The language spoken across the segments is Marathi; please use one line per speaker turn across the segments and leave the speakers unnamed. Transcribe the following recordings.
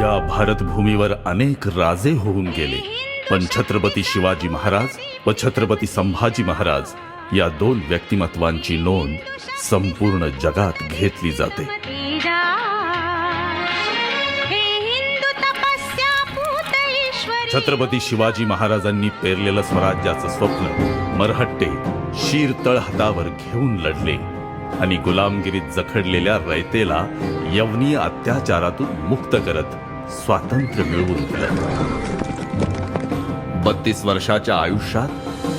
या भारतभूमीवर अनेक राजे होऊन गेले. पण छत्रपती शिवाजी महाराज व छत्रपती संभाजी महाराज या दोन व्यक्तिमत्वांची नोंद संपूर्ण जगात घेतली जाते. छत्रपती शिवाजी महाराजांनी पेरलेलं स्वराज्याचं स्वप्न मरहट्टे शीर तळहातावर घेऊन लढले. आणि गुलामगिरीत जखडलेल्या रयतेला यवनीय अत्याचारातून मुक्त करत स्वातंत्र्य मिळवून दिलं. बत्तीस वर्षाच्या आयुष्यात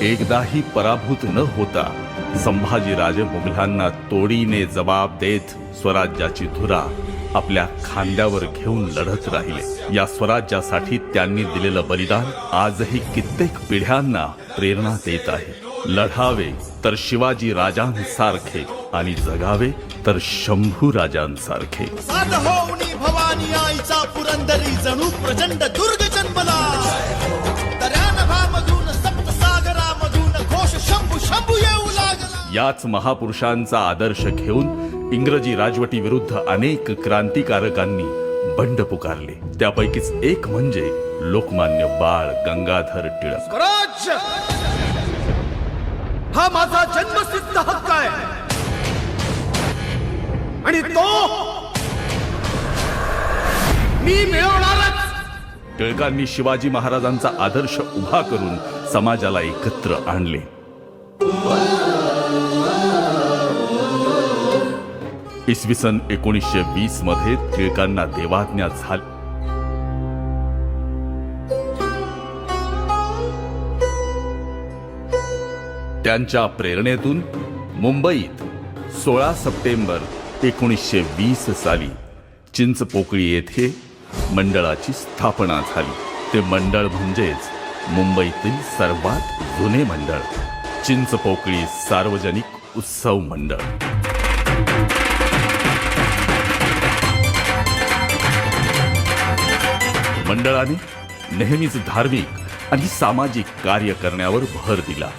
एकदाही पराभूत न होता संभाजीराजे मुघलांना तोडीने जबाब देत स्वराज्याची धुरा आपल्या खांद्यावर घेऊन लढत राहिले. या स्वराज्यासाठी त्यांनी दिलेलं बलिदान आजही कित्येक पिढ्यांना प्रेरणा देत आहे. लढावे तर शिवाजी राजांसारखे आणि जगावे तर शंभू राजांसारखे.
भवानी आईचा पुरंदरी जणू प्रचंड दुर्ग जन्मला.
याच महापुरुषांचा आदर्श घेऊन इंग्रजी राजवटी विरुद्ध अनेक क्रांतिकारकांनी बंड पुकारले. त्यापैकीच एक म्हणजे लोकमान्य बाळ गंगाधर टिळक.
हा माझा जन्मसिद्ध हक्क आहे. आणि तो मी मिळवणारच.
टिळकांनी शिवाजी महाराजांचा आदर्श उभा करून समाजाला एकत्र आणले. इसवी सन एकोणीसशे वीसमध्ये टिळकांना देवाज्ञा झाली. त्यांच्या प्रेरणेतून मुंबईत सोळा सप्टेंबर एकोणीसशे वीस साली चिंचपोकळी येथे मंडळाची स्थापना झाली. ते मंडळ म्हणजेच मुंबईतील सर्वात जुने मंडळ चिंचपोकळी सार्वजनिक उत्सव मंडळ. मंडळाने नेहमीच धार्मिक आणि सामाजिक कार्य करण्यावर भर दिला.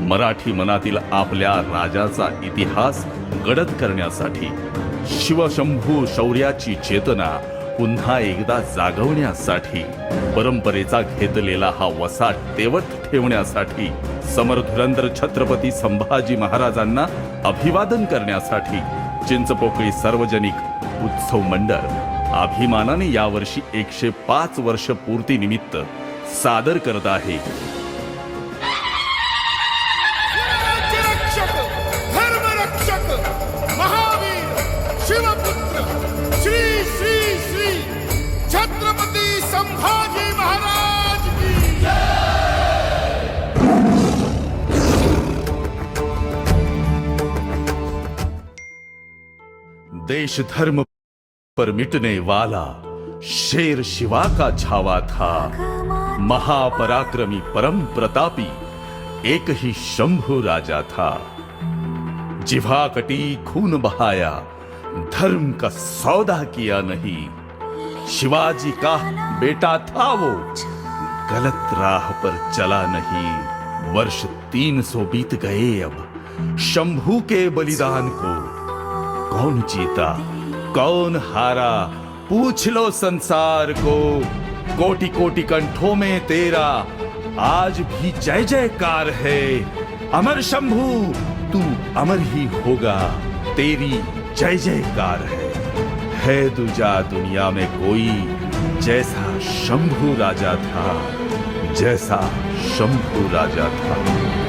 मराठी मनातील आपल्या राजाचा इतिहास गडद करण्यासाठी शिवशंभू शौर्याची चेतना पुन्हा एकदा जागवण्यासाठी परंपरेचा घेतलेला हा वसा तेवत ठेवण्यासाठी समरधुरंदर छत्रपती संभाजी महाराजांना अभिवादन करण्यासाठी चिंचपोकळी सार्वजनिक उत्सव मंडळ अभिमानाने यावर्षी एकशे पाच वर्ष पूर्तीनिमित्त सादर करत आहे.
संभाजी महाराज की।
देश धर्म पर मिटने वाला शेर शिवा का छावा था। महापराक्रमी परम प्रतापी एक ही शंभु राजा था। जिभा कटी खून बहाया, धर्म का सौदा किया नहीं। शिवाजी का बेटा था वो। गलत राह पर चला नहीं। वर्ष तीन सौ बीत गए अब। शंभू के बलिदान को कौन जीता? कौन हारा? पूछ लो संसार को। कोटि कोटि कंठों में तेरा। आज भी जय जयकार है। अमर शंभू, तू अमर ही होगा। तेरी जय जयकार है। है तुझा दुनिया में कोई जैसा शंभू राजा था जैसा शंभू राजा था।